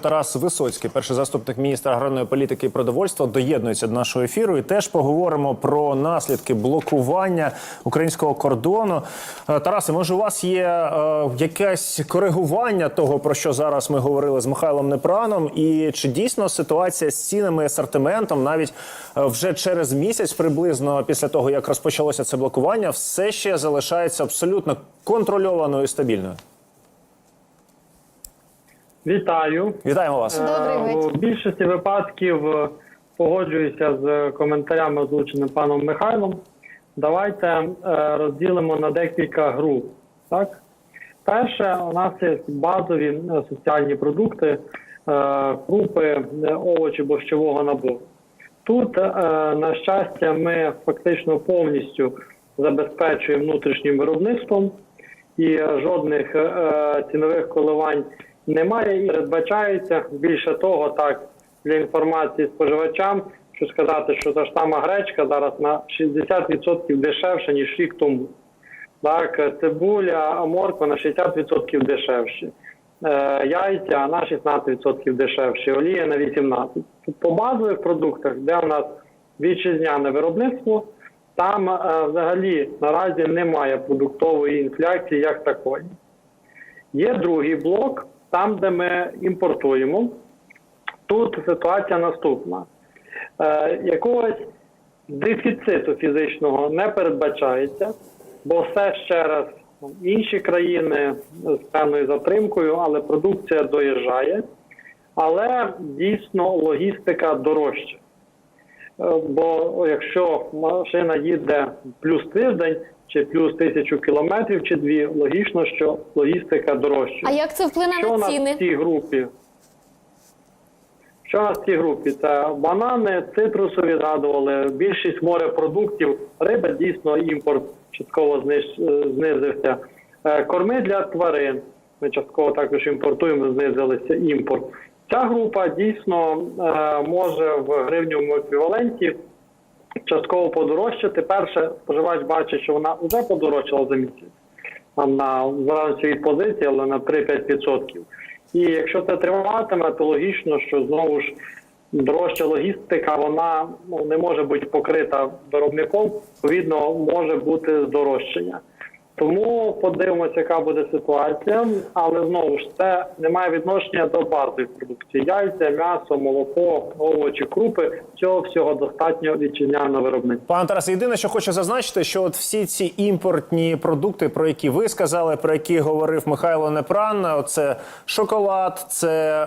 Тарас Висоцький, перший заступник міністра аграрної політики і продовольства, доєднується до нашого ефіру. І теж поговоримо про наслідки блокування українського кордону. Е, Тарасе, може, у вас є е, якесь коригування того, про що зараз ми говорили з Михайлом Непраном, і чи дійсно ситуація з цінами і асортиментом, навіть е, вже через місяць, приблизно після того як розпочалося це блокування, все ще залишається абсолютно контрольованою і стабільною? Вітаю. Вітаємо вас. Добрий Е, вечір. У більшості випадків е, погоджуюся з коментарями, озвученим паном Михайлом. Давайте е, розділимо на декілька груп. Так? Перше, у нас є базові соціальні продукти, крупи, е, овочі борщового набору. Тут, на щастя, ми фактично повністю забезпечуємо внутрішнім виробництвом і жодних е, цінових коливань немає і передбачається. Більше того, так для інформації споживачам, що сказати, що та ж сама гречка зараз на 60% дешевше, ніж рік тому. Так, цибуля, морква на 60% дешевше. Е, яйця на 16% дешевше, олія на 18%. По базових продуктах, де у нас вітчизняне виробництво, там е, взагалі наразі немає продуктової інфляції як такої. Є другий блок, там, де ми імпортуємо. Тут ситуація наступна. Е, якогось дефіциту фізичного не передбачається, бо все ще раз інші країни з певною затримкою, але продукція доїжджає. Але дійсно логістика дорожча. Е, Бо якщо машина їде плюс тиждень чи плюс тисячу кілометрів чи дві, логічно, що логістика дорожча. А як це вплине Що на ціни? в цій групі? Що у нас в цій групі? Це банани, цитрусові згадували, більшість морепродуктів, риба дійсно імпорт частково е, знизився. Е, Корми для тварин. Ми частково також імпортуємо, знизилися імпорт. Ця група дійсно е, може в гривневому еквіваленті частково подорожчати. Перше, споживач бачить, що вона вже подорожчала за місяць на залежності від позиції, але на 3-5%. І якщо це триватиме, то логічно, що знову ж дорожча логістика, вона ну, не може бути покрита виробником, відповідно, може бути здорожчання. Тому подивимося, яка буде ситуація, але знову ж це не має відношення до базової продукції. Яйця, м'ясо, молоко, овочі, крупи цього всього достатньо вітчизняного виробництва. Пане Тарасе, єдине, що хочу зазначити, що от всі ці імпортні продукти, про які ви сказали, про які говорив Михайло Непран, це шоколад, це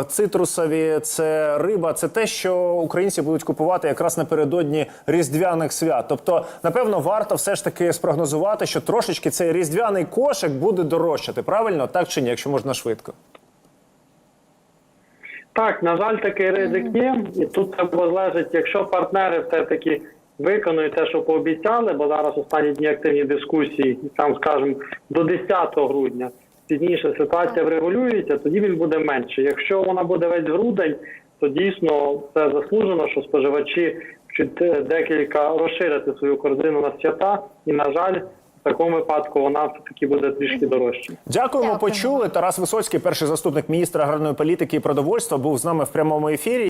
е, цитрусові, це риба, це те, що українці будуть купувати якраз напередодні різдвяних свят. Тобто, напевно, варто все ж таки спрогнозувати, що трошечки цей різдвяний кошик буде дорожчати. Правильно, так чи ні, якщо можна швидко. Так, на жаль, такий ризик є, і тут це залежить, якщо партнери все-таки виконують те, що пообіцяли, бо зараз останні дні активні дискусії, там, скажімо, до 10 грудня пізніше ситуація врегулюється, тоді він буде менше. Якщо вона буде весь грудень, то дійсно це заслужено, що споживачі хочуть е, декілька розширити свою корзину на свята, і на жаль, в такому випадку вона все таки буде трішки дорожча. Дякуємо, Дякуємо. почули. Тарас Висоцький, перший заступник міністра аграрної політики і продовольства, був з нами в прямому ефірі.